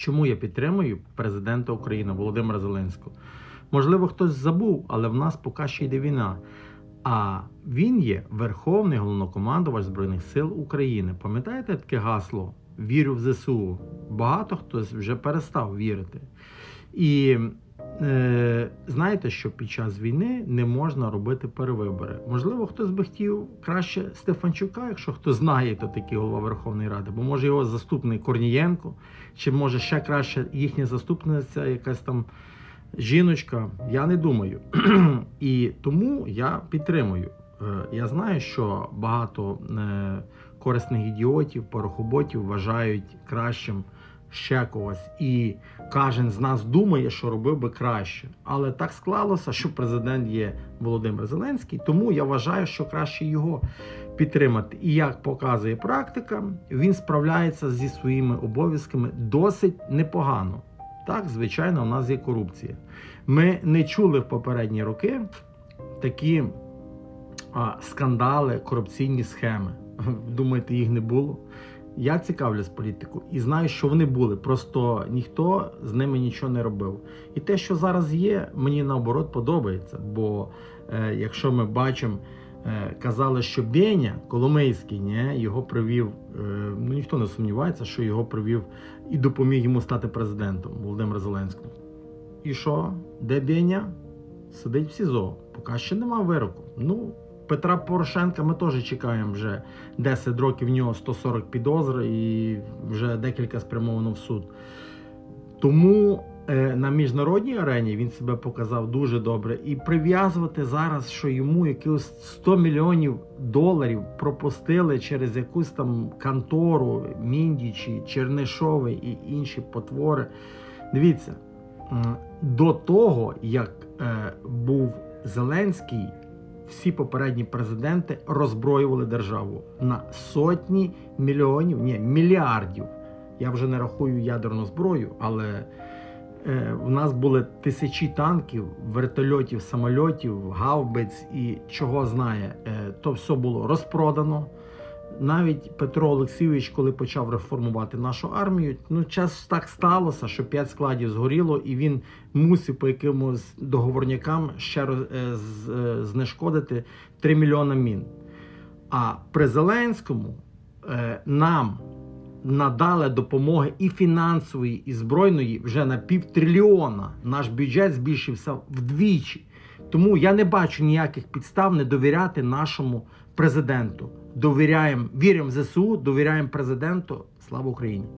Чому я підтримую президента України Володимира Зеленського? Можливо, хтось забув, але в нас поки ще йде війна. А він є Верховний головнокомандувач Збройних сил України. Пам'ятаєте таке гасло Вірю в ЗСУ? Багато хтось вже перестав вірити. І знаєте, що під час війни не можна робити перевибори. Можливо, хтось би хотів краще Стефанчука, якщо хто знає, хто такий голова Верховної Ради, бо може його заступник Корнієнко, чи може ще краще їхня заступниця, якась там жіночка. Я не думаю. І тому я підтримую. Е, Я знаю, що багато е, корисних ідіотів, порохоботів вважають кращим ще когось. І кожен з нас думає, що робив би краще. Але так склалося, що президент є Володимир Зеленський, тому я вважаю, що краще його підтримати. І як показує практика, він справляється зі своїми обов'язками досить непогано. Так, звичайно, у нас є корупція. Ми не чули в попередні роки такі а, скандали, корупційні схеми. Думаєте, їх не було? Я цікавлюсь політикою і знаю, що вони були. Просто ніхто з ними нічого не робив. І те, що зараз є, мені наоборот подобається. Бо е, якщо ми бачимо, е, казали, що Беня Коломейський ні, його привів. Е, ну ніхто не сумнівається, що його привів і допоміг йому стати президентом Володимир Зеленський. І що? Де Беня? Сидить в СІЗО. Поки ще нема вироку. Ну, Петра Порошенка ми теж чекаємо вже 10 років в нього 140 підозр і вже декілька спрямовано в суд. Тому е, на міжнародній арені він себе показав дуже добре. І прив'язувати зараз, що йому якихось 100 мільйонів доларів пропустили через якусь там контору, Міндічі, Чернишови і інші потвори. Дивіться, до того, як е, був Зеленський, всі попередні президенти роззброювали державу на сотні мільйонів, ні, мільярдів. Я вже не рахую ядерну зброю, але е, в нас були тисячі танків, вертольотів, самольотів, гаубиць і чого знає. Е, то все було розпродано. Навіть Петро Олексійович, коли почав реформувати нашу армію, ну час так сталося, що п'ять складів згоріло, і він мусив по якимось договорнякам ще роз, е, з, е, знешкодити 3 мільйони мін. А при Зеленському е, нам надали допомоги і фінансової, і збройної вже на півтрильйона. Наш бюджет збільшився вдвічі. Тому я не бачу ніяких підстав не довіряти нашому президенту. Довіряємо, віримо в ЗСУ, довіряємо президенту. Слава Україні!